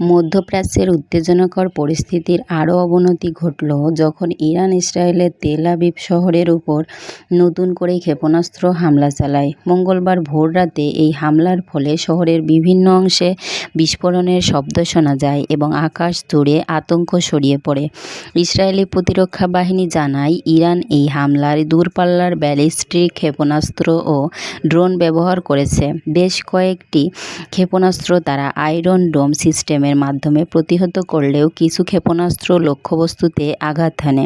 মধ্যপ্রাচ্যের উত্তেজনাকর পরিস্থিতির আরও অবনতি ঘটল যখন ইরান ইসরায়েলের তেল আবিব শহরের উপর নতুন করে ক্ষেপণাস্ত্র হামলা চালায়। মঙ্গলবার ভোররাতে এই হামলার ফলে শহরের বিভিন্ন অংশে বিস্ফোরণের শব্দ শোনা যায় এবং আকাশ জুড়ে আতঙ্ক ছড়িয়ে পড়ে। ইসরায়েলি প্রতিরক্ষা বাহিনী জানায়, ইরান এই হামলার দূরপাল্লার ব্যালিস্টিক ক্ষেপণাস্ত্র ও ড্রোন ব্যবহার করেছে। বেশ কয়েকটি ক্ষেপণাস্ত্র তারা আয়রন ডোম সিস্টেমের মাধ্যমে প্রতিহত করলেও কিছু ক্ষেপণাস্ত্র লক্ষ্যবস্তুতে আঘাত হানে।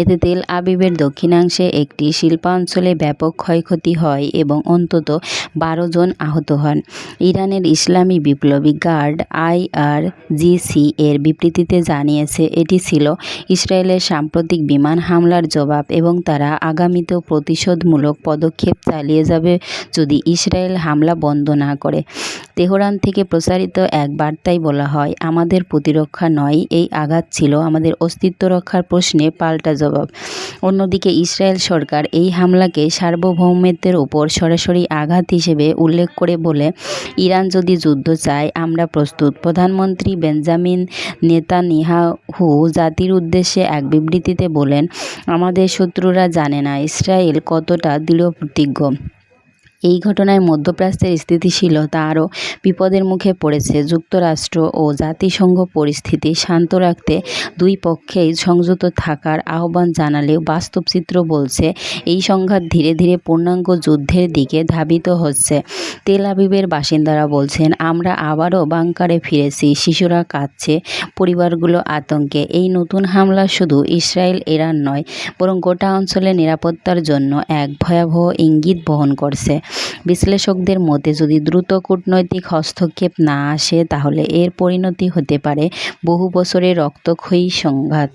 এতে তেল আবিবের দক্ষিণাংশে একটি শিল্পাঞ্চলে ব্যাপক ক্ষয়ক্ষতি হয় এবং অন্তত বারো জন আহত হন। ইরানের ইসলামী বিপ্লবী গার্ড আইআরজিসি এর বিবৃতিতে জানিয়েছে, এটি ছিল ইসরায়েলের সাম্প্রতিক বিমান হামলার জবাব এবং তারা আগামীতেও প্রতিশোধমূলক পদক্ষেপ চালিয়ে যাবে যদি ইসরায়েল হামলা বন্ধ না করে। তেহরান থেকে প্রচারিত এক বার্তায় বলা হয়, আমাদের প্রতিরক্ষা নয়, এই আঘাত ছিল আমাদের অস্তিত্ব রক্ষার প্রশ্নে পাল্টা জবাব। অন্যদিকে ইসরায়েল সরকার এই হামলাকে সার্বভৌমত্বের ওপর সরাসরি আঘাত হিসেবে উল্লেখ করে বলে, ইরান যদি যুদ্ধ চায়, আমরা প্রস্তুত। প্রধানমন্ত্রী বেঞ্জামিন নেতানিয়াহু জাতির উদ্দেশ্যে এক বিবৃতিতে বলেন, আমাদের শত্রুরা জানে না ইসরায়েল কতটা দৃঢ়প্রতিজ্ঞ। এই ঘটনায় মধ্যপ্রাচ্যের স্থিতিশীলতা আরও বিপদের মুখে পড়েছে। যুক্তরাষ্ট্র ও জাতিসংঘ পরিস্থিতি শান্ত রাখতে দুই পক্ষেই সংযত থাকার আহ্বান জানালেও বাস্তব চিত্র বলছে, এই সংঘাত ধীরে ধীরে পূর্ণাঙ্গ যুদ্ধের দিকে ধাবিত হচ্ছে। তেল আবিবের বাসিন্দারা বলছেন, আমরা আবারও বাংকারে ফিরেছি, শিশুরা কাঁদছে, পরিবারগুলো আতঙ্কে। এই নতুন হামলা শুধু ইসরায়েল-ইরান নয়, বরং গোটা অঞ্চলের নিরাপত্তার জন্য এক ভয়াবহ ইঙ্গিত বহন করছে। বিশ্লেষকদের মতে, যদি দ্রুত কূটনৈতিক হস্তক্ষেপ না আসে তাহলে এর পরিণতি হতে পারে বহু বছরের রক্তক্ষয়ী সংঘাত।